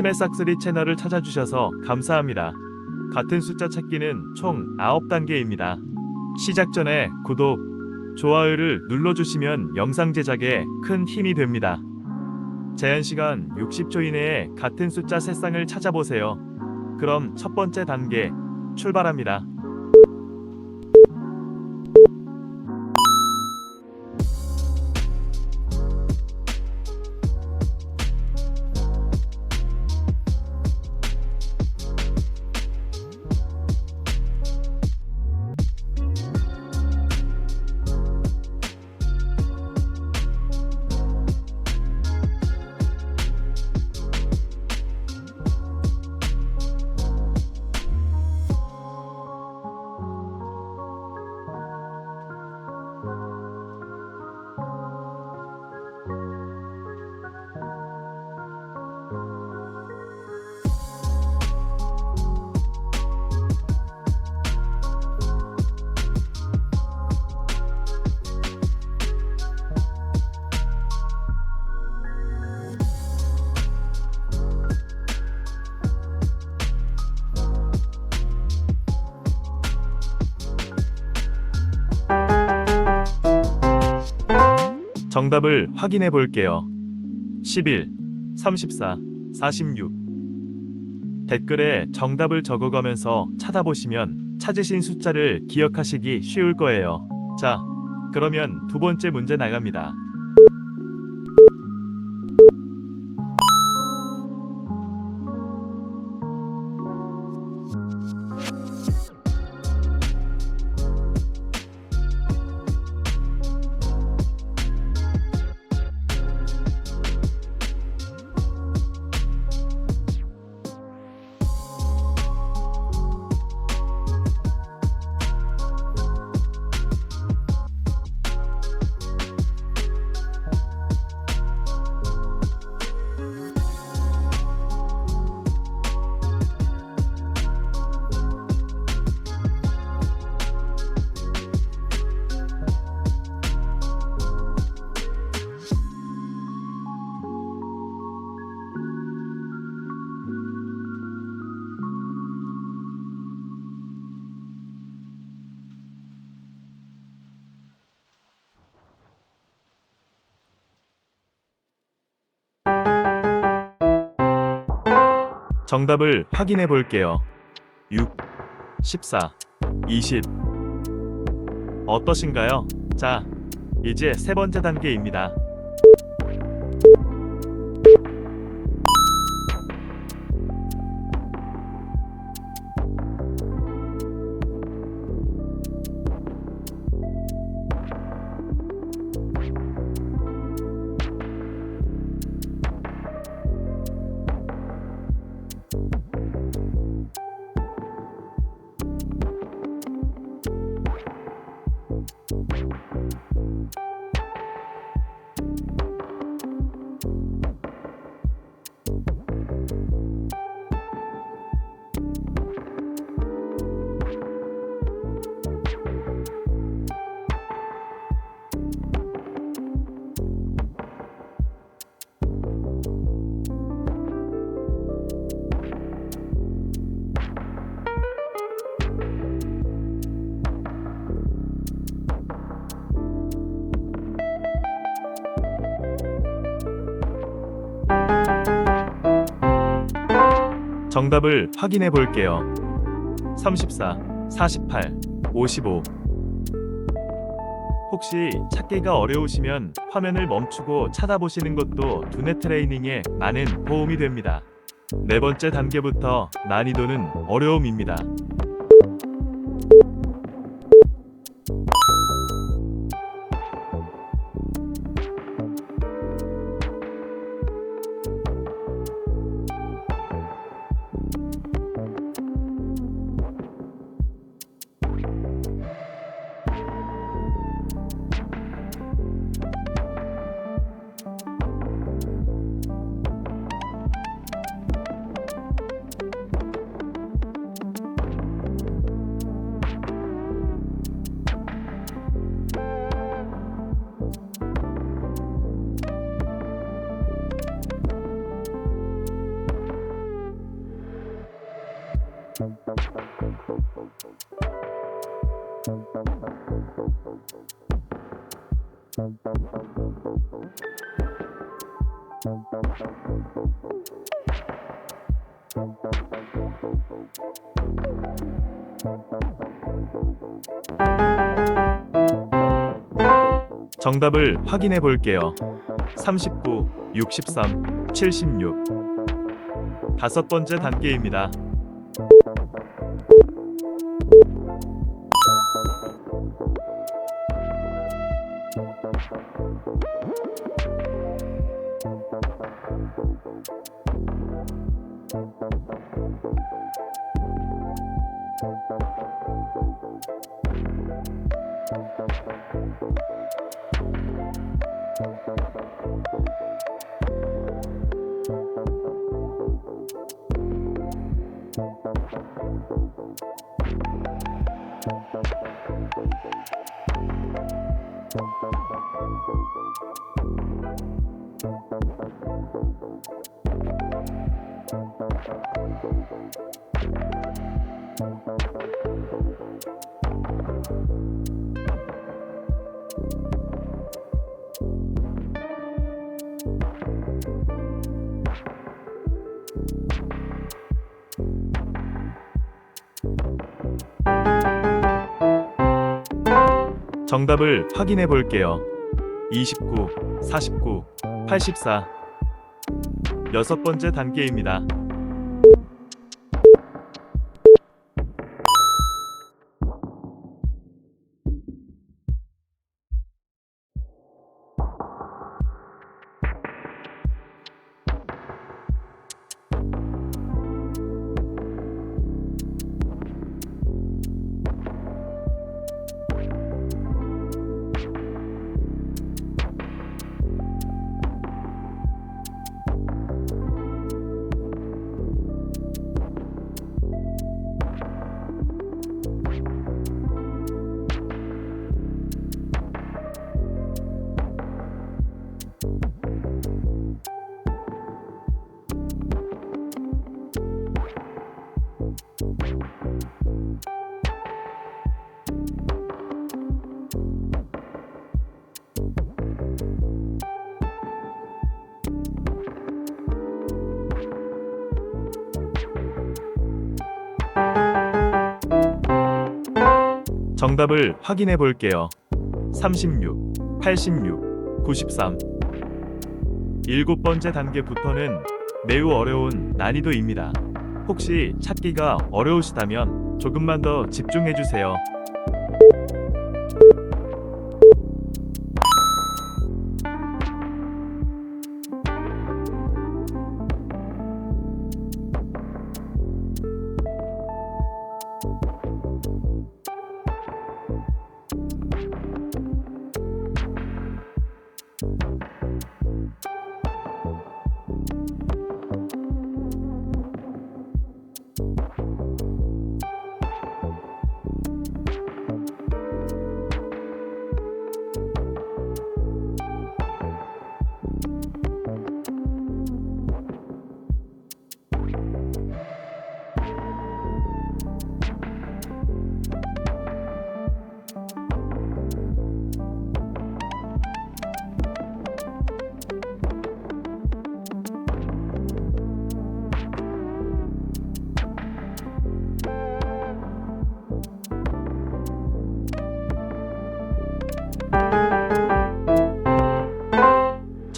치매싹쓰리 채널을 찾아주셔서 감사합니다. 같은 숫자 찾기는 총 9단계입니다. 시작 전에 구독, 좋아요를 눌러주시면 영상 제작에 큰 힘이 됩니다. 제한 시간 60초 이내에 같은 숫자 세 쌍을 찾아보세요. 그럼 첫 번째 단계 출발합니다. 정답을 확인해 볼게요. 11, 34, 46. 댓글에 정답을 적어가면서 찾아보시면 찾으신 숫자를 기억하시기 쉬울 거예요. 자, 그러면 두 번째 문제 나갑니다. 정답을 확인해 볼게요. 6, 14, 20. 어떠신가요? 자, 이제 세 번째 단계입니다. 정답을 확인해 볼게요. 34, 48, 55. 혹시 찾기가 어려우시면 화면을 멈추고 찾아보시는 것도 두뇌 트레이닝에 많은 도움이 됩니다. 네 번째 단계부터 난이도는 어려움입니다. 정답을 확인해 볼게요. 39, 63, 76. 다섯 번째 단계입니다. 정답을 확인해 볼게요. 29, 49, 84. 여섯 번째 단계입니다. 정답을 확인해 볼게요. 36, 86, 93. 일곱 번째 단계부터는 매우 어려운 난이도입니다. 혹시 찾기가 어려우시다면 조금만 더 집중해 주세요.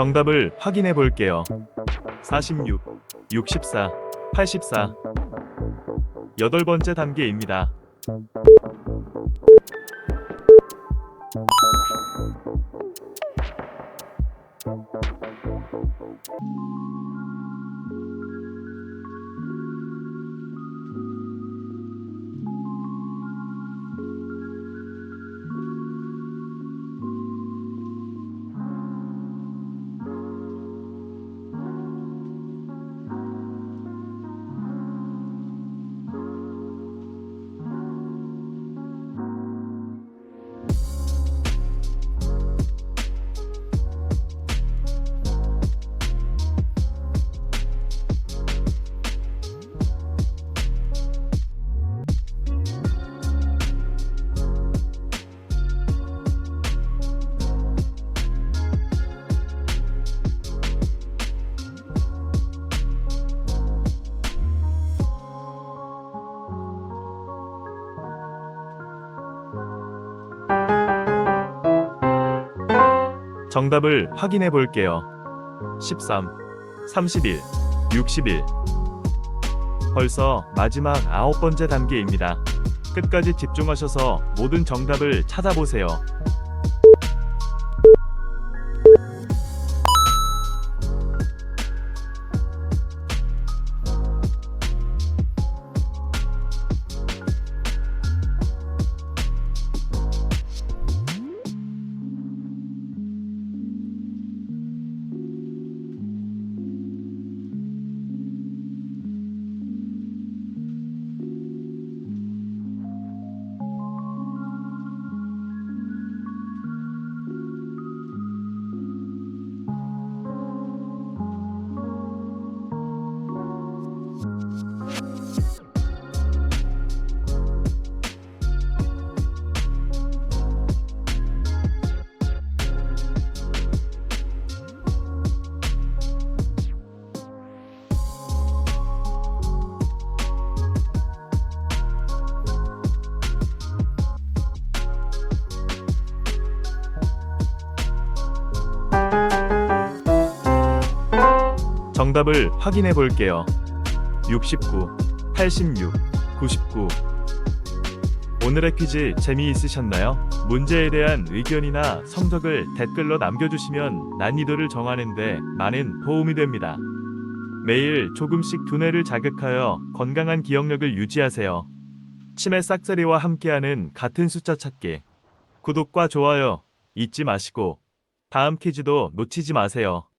정답을 확인해 볼게요. 46, 64, 84. 여덟 번째 단계입니다. 정답을 확인해 볼게요. 13, 31, 61. 벌써 마지막 아홉 번째 단계입니다. 끝까지 집중하셔서 모든 정답을 찾아보세요. 정답을 확인해 볼게요. 69, 86, 99. 오늘의 퀴즈 재미있으셨나요? 문제에 대한 의견이나 성적을 댓글로 남겨주시면 난이도를 정하는데 많은 도움이 됩니다. 매일 조금씩 두뇌를 자극하여 건강한 기억력을 유지하세요. 치매 싹쓸이와 함께하는 같은 숫자 찾기. 구독과 좋아요 잊지 마시고 다음 퀴즈도 놓치지 마세요.